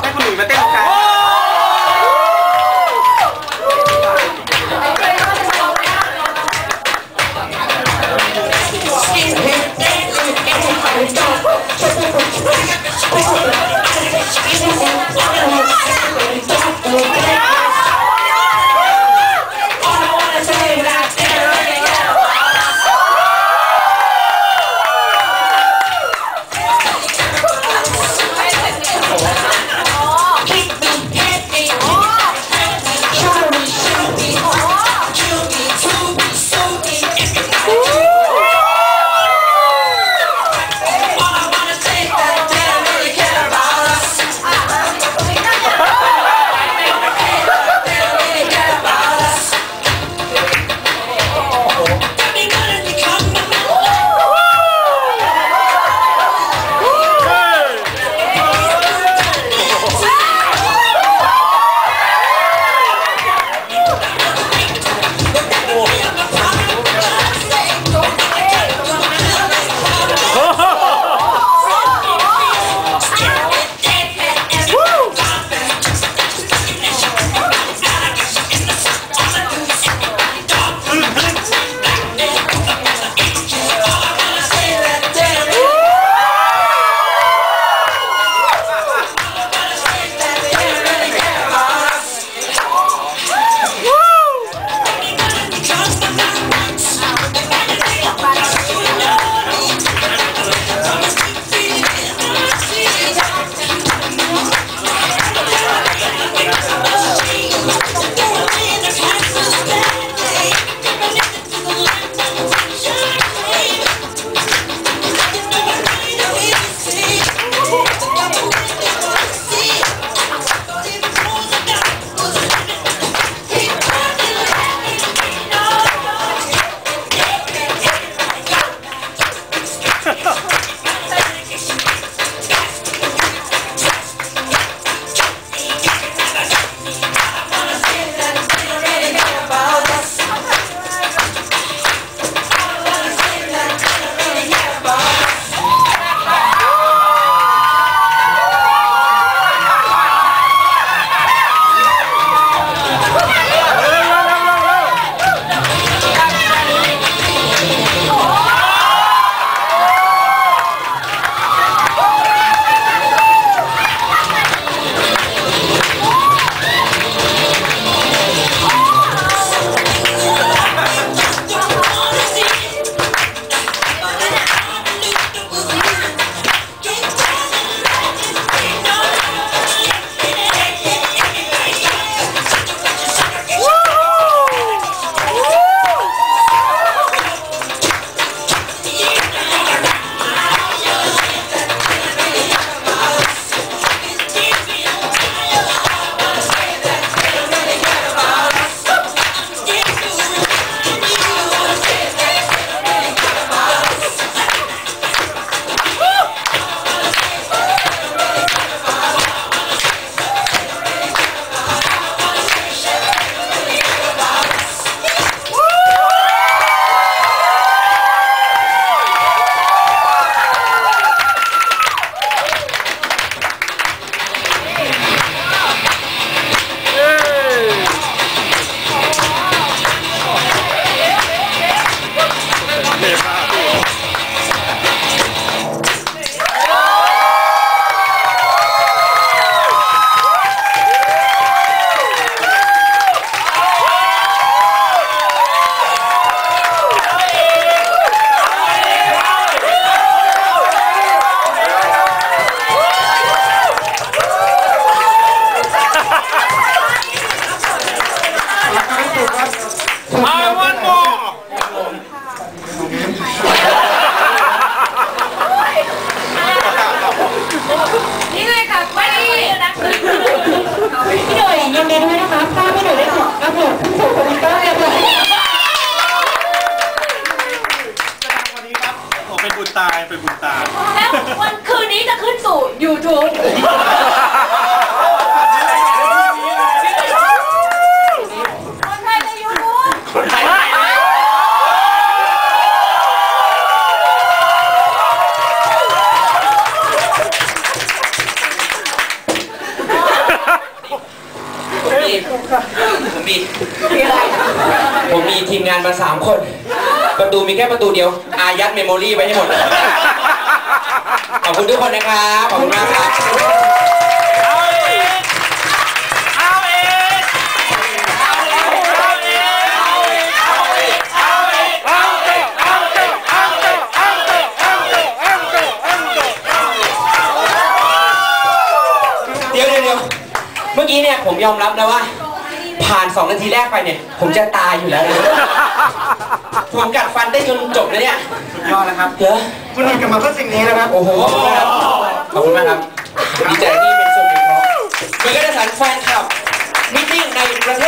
แม่ตุ๋ยมาเต้นตรงกลาง ตายเป็นบุญตาแล้ววันคืนนี้จะขึ้นสู่ YouTube นไทยใน YouTube ผมมี ผมมีทีมงานมาสามคน ประตูมีแค่ประตูเดียว อายัดเมมโมรี่ไว้ให้หมดขอบคุณทุกคนนะครับ ขอบคุณมากครับเอาเองเอาเองเอาเองเอาเองเอาเองเอาเองเอาเองเอาเองเอาเองเอาเองเอาเองเอาเองเอาเองเอาเองเดี๋ยวเดี๋ยวเดี๋ยวเมื่อกี้เนี่ยผมยอมรับนะว่า ผ่านสองนาทีแรกไปเนี่ย ผมจะตายอยู่แล้ว ผมกัดฟันได้จนจบนะเนี่ยยอดแล้วครับเหรอคุณทำกันมาเพื่อสิ่งนี้นะครับ โอ้โห ขอบคุณมากครับ ดีใจที่เป็นส่วนหนึ่งของมือกระสันแฟนคลับมิทติ้งในประเทศไทยโอเค